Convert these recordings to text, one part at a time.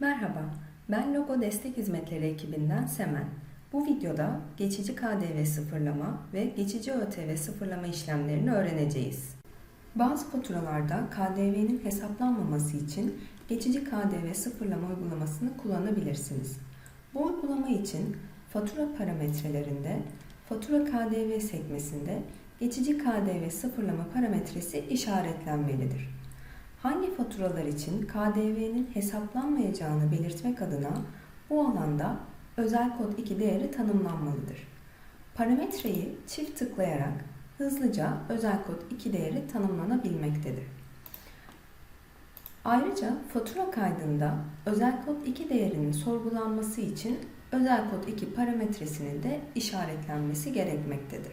Fatura Destek Hizmetleri ekibinden Semen. Bu videoda geçici KDV sıfırlama ve geçici ÖTV sıfırlama işlemlerini öğreneceğiz. Bazı faturalarda KDV'nin hesaplanmaması için geçici KDV sıfırlama uygulamasını kullanabilirsiniz. Bu uygulama için fatura parametrelerinde fatura KDV sekmesinde geçici KDV sıfırlama parametresi işaretlenmelidir. Hangi faturalar için KDV'nin hesaplanmayacağını belirtmek adına bu alanda özel kod 2 değeri tanımlanmalıdır. Parametreyi çift tıklayarak hızlıca özel kod 2 değeri tanımlanabilmektedir. Ayrıca fatura kaydında özel kod 2 değerinin sorgulanması için özel kod 2 parametresinin de işaretlenmesi gerekmektedir.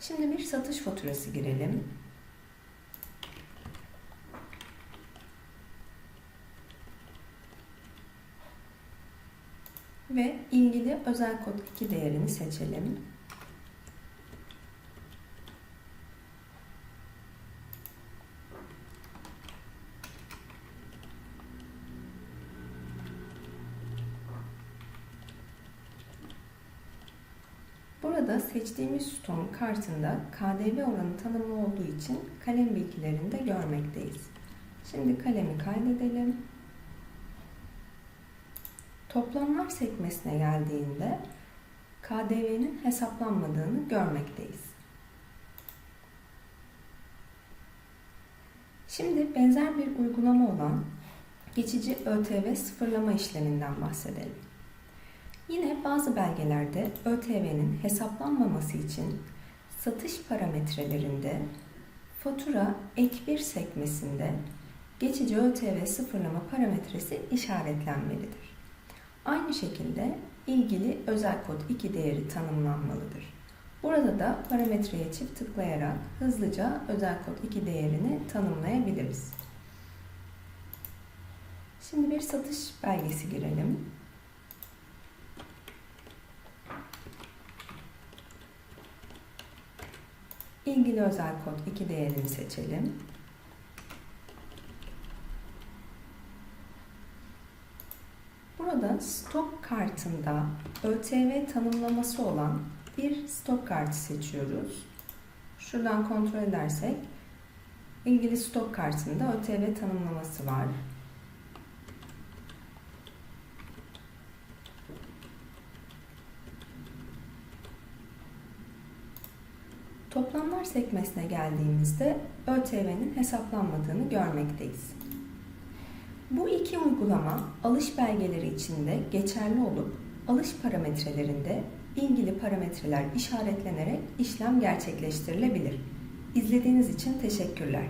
Şimdi bir satış faturası girelim. Ve ilgili özel kod 2 değerini seçelim. Burada seçtiğimiz sütunun kartında KDV oranı tanımlı olduğu için kalem bilgilerini de görmekteyiz. Şimdi kalemi kaydedelim. Toplamlar sekmesine geldiğinde KDV'nin hesaplanmadığını görmekteyiz. Şimdi benzer bir uygulama olan geçici ÖTV sıfırlama işleminden bahsedelim. Yine bazı belgelerde ÖTV'nin hesaplanmaması için satış parametrelerinde fatura ek 1 sekmesinde geçici ÖTV sıfırlama parametresi işaretlenmelidir. Aynı şekilde ilgili özel kod 2 değeri tanımlanmalıdır. Burada da parametreye çift tıklayarak hızlıca özel kod 2 değerini tanımlayabiliriz. Şimdi bir satış belgesi girelim. İlgili özel kod 2 değerini seçelim. Burada stok kartında ÖTV tanımlaması olan bir stok kartı seçiyoruz. Şuradan kontrol edersek ilgili stok kartında ÖTV tanımlaması var. Toplamlar sekmesine geldiğimizde ÖTV'nin hesaplanmadığını görmekteyiz. Bu iki uygulama alış belgeleri içinde geçerli olup alış parametrelerinde ilgili parametreler işaretlenerek işlem gerçekleştirilebilir. İzlediğiniz için teşekkürler.